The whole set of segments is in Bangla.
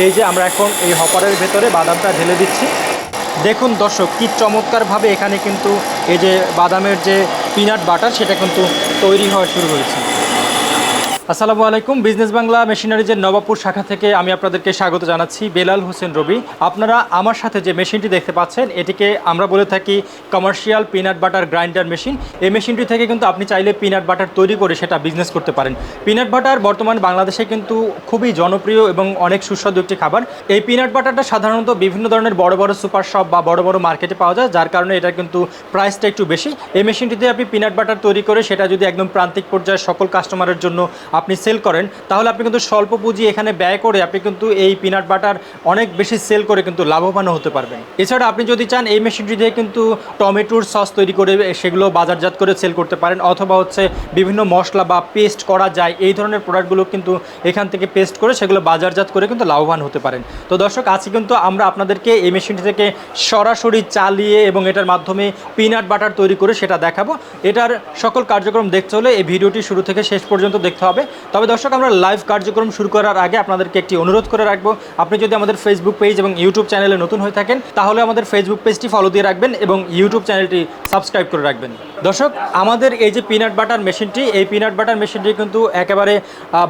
এই যে আমরা এখন এই হপারের ভেতরে বাদামটা ঢেলে দিচ্ছি। দেখুন দর্শক, কী চমৎকারভাবে এখানে কিন্তু এই যে বাদামের যে পিনাট বাটার সেটা কিন্তু তৈরি হওয়া শুরু হয়েছে। আসসালামু আলাইকুম। বিজনেস বাংলা মেশিনারিজের নবাবপুর শাখা থেকে আমি আপনাদেরকে স্বাগত জানাচ্ছি। বেলাল হোসেন রবি। আপনারা আমার সাথে যে মেশিনটি দেখতে পাচ্ছেন, এটিকে আমরা বলে থাকি commercial peanut butter grinder machine এই মেশিনটি থেকে কিন্তু আপনি চাইলে পিনাট বাটার তৈরি করে সেটা বিজনেস করতে পারেন। পিনাট বাটার বর্তমান বাংলাদেশে কিন্তু খুবই জনপ্রিয় এবং অনেক সুস্বাদু একটি খাবার। এই পিনাট বাটারটা সাধারণত বিভিন্ন ধরনের বড় বড় সুপার শপ বা বড় বড় মার্কেটে পাওয়া যায়, যার কারণে এটা কিন্তু প্রাইসটা একটু বেশি। এই মেশিনটিতে আপনি পিনাট বাটার তৈরি করে সেটা যদি একদম প্রান্তিক পর্যায়ে সকল কাস্টমারের জন্য আপনি সেল করেন, তাহলে আপনি কিন্তু স্বল্প পুঁজি এখানে ব্যয় করে আপনি কিন্তু এই পিনাট বাটার অনেক বেশি সেল করে কিন্তু লাভবানও হতে পারবেন। এছাড়া আপনি যদি চান এই মেশিনটি দিয়ে কিন্তু টমেটোর সস তৈরি করে সেগুলো বাজারজাত করে সেল করতে পারেন, অথবা হচ্ছে বিভিন্ন মশলা বা পেস্ট করা যায়, এই ধরনের প্রোডাক্টগুলো কিন্তু এখান থেকে পেস্ট করে সেগুলো বাজারজাত করে কিন্তু লাভবান হতে পারেন। তো দর্শক, আজকে কিন্তু আমরা আপনাদেরকে এই মেশিনটি থেকে সরাসরি চালিয়ে এবং এটার মাধ্যমে পিনাট বাটার তৈরি করে সেটা দেখাবো। এটার সকল কার্যক্রম দেখতে হলে এই ভিডিওটি শুরু থেকে শেষ পর্যন্ত দেখতে হবে। তবে দর্শক, আমরা লাইভ কার্যক্রম শুরু করার আগে আপনাদেরকে একটি অনুরোধ করে রাখব। আপনি যদি আমাদের ফেসবুক পেজ এবং ইউটিউব চ্যানেলে নতুন হয়ে থাকেন, তাহলে আমাদের ফেসবুক পেজটি ফলো দিয়ে রাখবেন এবং ইউটিউব চ্যানেলটি সাবস্ক্রাইব করে রাখবেন। দর্শক, আমাদের এই যে পিনাট বাটার মেশিনটি এই পিনাট বাটার মেশিনটি কিন্তু একেবারে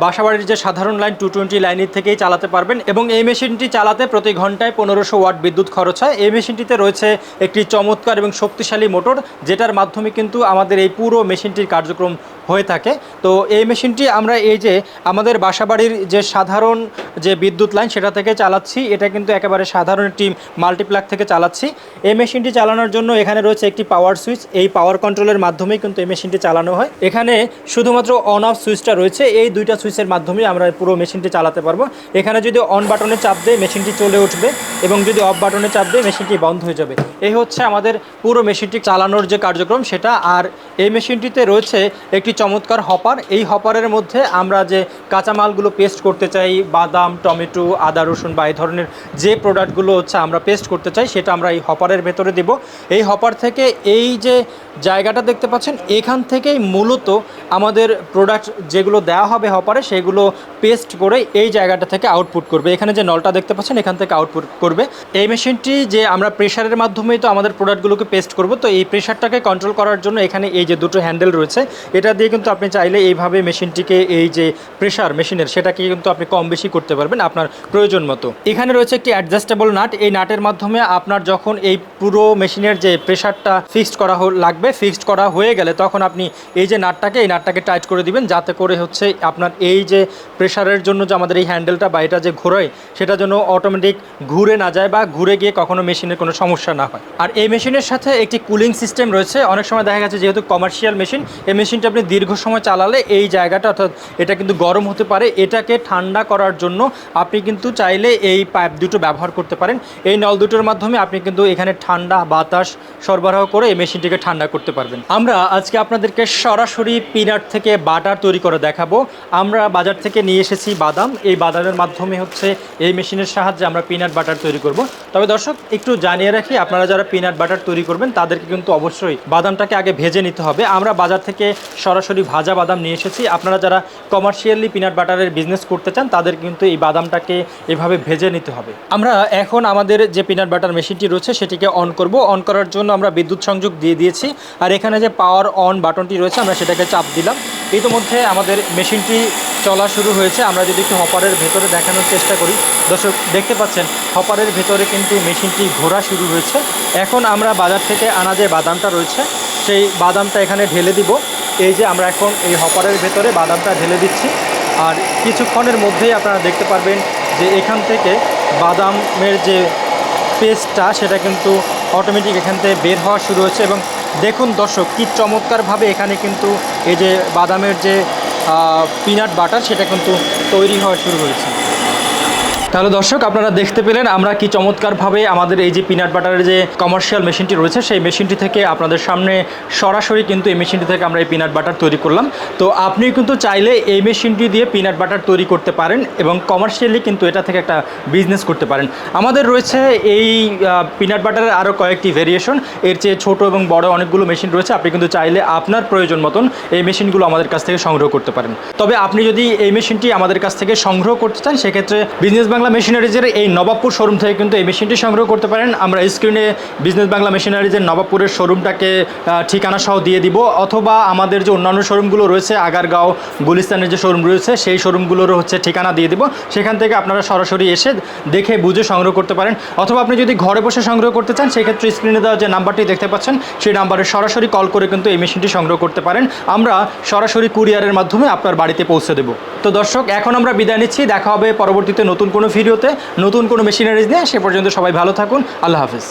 বাসাবাড়ির যে সাধারণ লাইন টু টোয়েন্টি লাইনের থেকেই চালাতে পারবেন এবং এই মেশিনটি চালাতে প্রতি ঘন্টায় পনেরোশো ওয়াট বিদ্যুৎ খরচ হয়। এই মেশিনটিতে রয়েছে একটি চমৎকার এবং শক্তিশালী মোটর, যেটার মাধ্যমে কিন্তু আমাদের এই পুরো মেশিনটির কার্যক্রম হয়ে থাকে। তো এই মেশিনটি আমরা এই যে আমাদের বাসাবাড়ির যে সাধারণ যে বিদ্যুৎ লাইন সেটা থেকে চালাচ্ছি। এটা কিন্তু একেবারে সাধারণ একটি মাল্টিপ্লাগ থেকে চালাচ্ছি। এই মেশিনটি চালানোর জন্য এখানে রয়েছে একটি পাওয়ার সুইচ এই পাওয়ার কন্ট্রোলের মাধ্যমেই কিন্তু এই মেশিনটি চালানো হয়। এখানে শুধুমাত্র অন অফ সুইচটা রয়েছে। এই দুইটা সুইচের মাধ্যমে আমরা পুরো মেশিনটি চালাতে পারব। এখানে যদি অন বাটনে চাপ দেয় মেশিনটি চলে উঠবে এবং যদি অফ বাটনে চাপ দেয় মেশিনটি বন্ধ হয়ে যাবে। এই হচ্ছে আমাদের পুরো মেশিনটি চালানোর যে কার্যক্রম, সেটা। আর এই মেশিনটিতে রয়েছে একটি চমৎকার হপার এই হপারের মধ্যে আমরা যে কাঁচামালগুলো পেস্ট করতে চাই, বাদাম, টমেটো, আদা, রসুন বা এই ধরনের যে প্রোডাক্টগুলো হচ্ছে আমরা পেস্ট করতে চাই, সেটা আমরা এই হপারের ভেতরে দেব। এই হপার থেকে এই যে জায়গাটা দেখতে পাচ্ছেন, এখান থেকেই মূলত আমাদের প্রোডাক্ট যেগুলো দেওয়া হবে হপারে, সেগুলো পেস্ট করে এই জায়গাটা থেকে আউটপুট করবে। এখানে যে নলটা দেখতে পাচ্ছেন, এখান থেকে আউটপুট করবে। এই মেশিনটি যে আমরা প্রেশারের মাধ্যমেই তো আমাদের প্রোডাক্টগুলোকে পেস্ট করব, তো এই প্রেশারটাকে কন্ট্রোল করার জন্য এখানে এই যে দুটো হ্যান্ডেল রয়েছে, এটা দিয়ে কিন্তু আপনি চাইলে এইভাবে মেশিনটিকে এই যে প্রেশার মেশিনের, সেটাকে কিন্তু আপনি কম বেশি করতে পারবেন আপনার প্রয়োজন মতো। এখানে রয়েছে একটি অ্যাডজাস্টেবল নাট, এই নাটের মাধ্যমে আপনার যখন এই পুরো মেশিনের যে প্রেশারটা ফিক্সড করা লাগবে ফিক্সড করা হয়ে গেলে তখন আপনি এই যে নাটটাকে, এই নাটটাকে টাইট করে দিবেন যাতে করে হচ্ছে আপনার এই যে প্রেশারের জন্য যে আমাদের এই হ্যান্ডেলটা বা এটা যে ঘোরায়, সেটা যেন অটোমেটিক ঘুরে না যায় বা ঘুরে গিয়ে কখনো মেশিনের কোনো সমস্যা না হয়। আর এই মেশিনের সাথে একটি কুলিং সিস্টেম রয়েছে। অনেক সময় দেখা গেছে যেহেতু কমার্শিয়াল মেশিন এই মেশিনটা আপনি দীর্ঘ সময় চালালে এই জায়গাটা, অর্থাৎ এটা কিন্তু গরম হতে পারে। এটাকে ঠান্ডা করার জন্য আপনি কিন্তু চাইলে এই পাইপ দুটো ব্যবহার করতে পারেন। এই নল দুটোর মাধ্যমে আপনি কিন্তু এখানে ঠান্ডা বাতাস সরবরাহ করে এই মেশিনটিকে ঠান্ডা করতে পারবেন। আমরা আজকে আপনাদেরকে সরাসরি পিনাট থেকে বাটার তৈরি করে দেখাবো। আমরা বাজার থেকে নিয়ে এসেছি বাদাম। এই বাদামের মাধ্যমে হচ্ছে এই মেশিনের সাহায্যে আমরা পিনাট বাটার তৈরি করব। তবে দর্শক, একটু জানিয়ে রাখি, আপনারা যারা পিনাট বাটার তৈরি করবেন, তাদেরকে কিন্তু অবশ্যই বাদামটাকে আগে ভেজে নিতে হবে। আমরা বাজার থেকে সরাসরি ভাজা বাদাম নিয়ে এসেছি। আপনারা যারা কমার্শিয়ালি পিনাট বাটারের বিজনেস করতে চান, তাদের কিন্তু এই বাদামটাকে এভাবে ভেজে নিতে হবে। আমরা এখন আমাদের যে পিনাট বাটার মেশিনটি রয়েছে, সেটিকে অন করব। অন করার জন্য আমরা বিদ্যুৎ সংযোগ দিয়ে দিয়েছি। আর এখানে যে পাওয়ার অন বাটনটি রয়েছে, আমরা সেটাকে চাপ দিলাম। ইতিমধ্যে আমাদের মেশিনটি চলা শুরু হয়েছে। আমরা যদি একটু হপারের ভেতরে দেখানোর চেষ্টা করি। দর্শক, দেখতে পাচ্ছেন হপারের ভেতরে কিন্তু মেশিনটি ঘোরা শুরু হয়েছে। এখন আমরা বাজার থেকে আনা যে বাদামটা রয়েছে, সেই বাদামটা এখানে ঢেলে দিব। এই যে আমরা এখন এই হপারের ভেতরে বাদামটা ঢেলে দিচ্ছি। আর কিছুক্ষণের মধ্যেই আপনারা দেখতে পারবেন যে এখান থেকে বাদামের যে পেস্টটা সেটা কিন্তু অটোমেটিক এখান থেকে বের হওয়া শুরু হয়েছে এবং দেখুন দর্শক, কী চমৎকারভাবে এখানে কিন্তু এই যে বাদামের যে পিনাট বাটার সেটা কিন্তু তৈরি হওয়া শুরু হয়েছে। তাহলে দর্শক, আপনারা দেখতে পেলেন আমরা কি চমৎকারভাবে আমাদের এই যে পিনাট বাটারের যে কমার্শিয়াল মেশিনটি রয়েছে, সেই মেশিনটি থেকে আপনাদের সামনে সরাসরি কিন্তু এই মেশিনটি থেকে আমরা এই পিনাট বাটার তৈরি করলাম। তো আপনি কিন্তু চাইলে এই মেশিনটি দিয়ে পিনাট বাটার তৈরি করতে পারেন এবং কমার্শিয়ালি কিন্তু এটা থেকে একটা বিজনেস করতে পারেন। আমাদের রয়েছে এই পিনাট বাটারের আরও কয়েকটি ভেরিয়েশন এর চেয়ে ছোট এবং বড় অনেকগুলো মেশিন রয়েছে। আপনি কিন্তু চাইলে আপনার প্রয়োজন মতন এই মেশিনগুলো আমাদের কাছ থেকে সংগ্রহ করতে পারেন। তবে আপনি যদি এই মেশিনটি আমাদের কাছ থেকে সংগ্রহ করতে চান, সেক্ষেত্রে বিজনেস বাংলা বাংলা মেশিনারিজের এই নবাবপুর শোরুম থেকে কিন্তু এই মেশিনটি সংগ্রহ করতে পারেন। আমরা স্ক্রিনে বিজনেস বাংলা মেশিনারিজের নবাবপুরের শোরুমটাকে ঠিকানা সহ দিয়ে দিব। অথবা আমাদের যে অন্যান্য শোরুমগুলো রয়েছে, আগারগাঁও গুলিস্তানের যে শোরুম রয়েছে, সেই শোরুমগুলোরও হচ্ছে ঠিকানা দিয়ে দিব। সেখান থেকে আপনারা সরাসরি এসে দেখে বুঝে সংগ্রহ করতে পারেন। অথবা আপনি যদি ঘরে বসে সংগ্রহ করতে চান, সেক্ষেত্রে স্ক্রিনে দেওয়া যে নাম্বারটি দেখতে পাচ্ছেন, সেই নাম্বারে সরাসরি কল করে কিন্তু এই মেশিনটি সংগ্রহ করতে পারেন। আমরা সরাসরি কুরিয়ারের মাধ্যমে আপনার বাড়িতে পৌঁছে দেবো। তো দর্শক, এখন আমরা বিদায় নিচ্ছি। দেখা হবে পরবর্তীতে নতুন কোনো ভিডিওতে, নতুন কোনো মেশিনারিজ নিয়ে। সে পর্যন্ত সবাই ভালো থাকুন। আল্লাহ হাফিজ।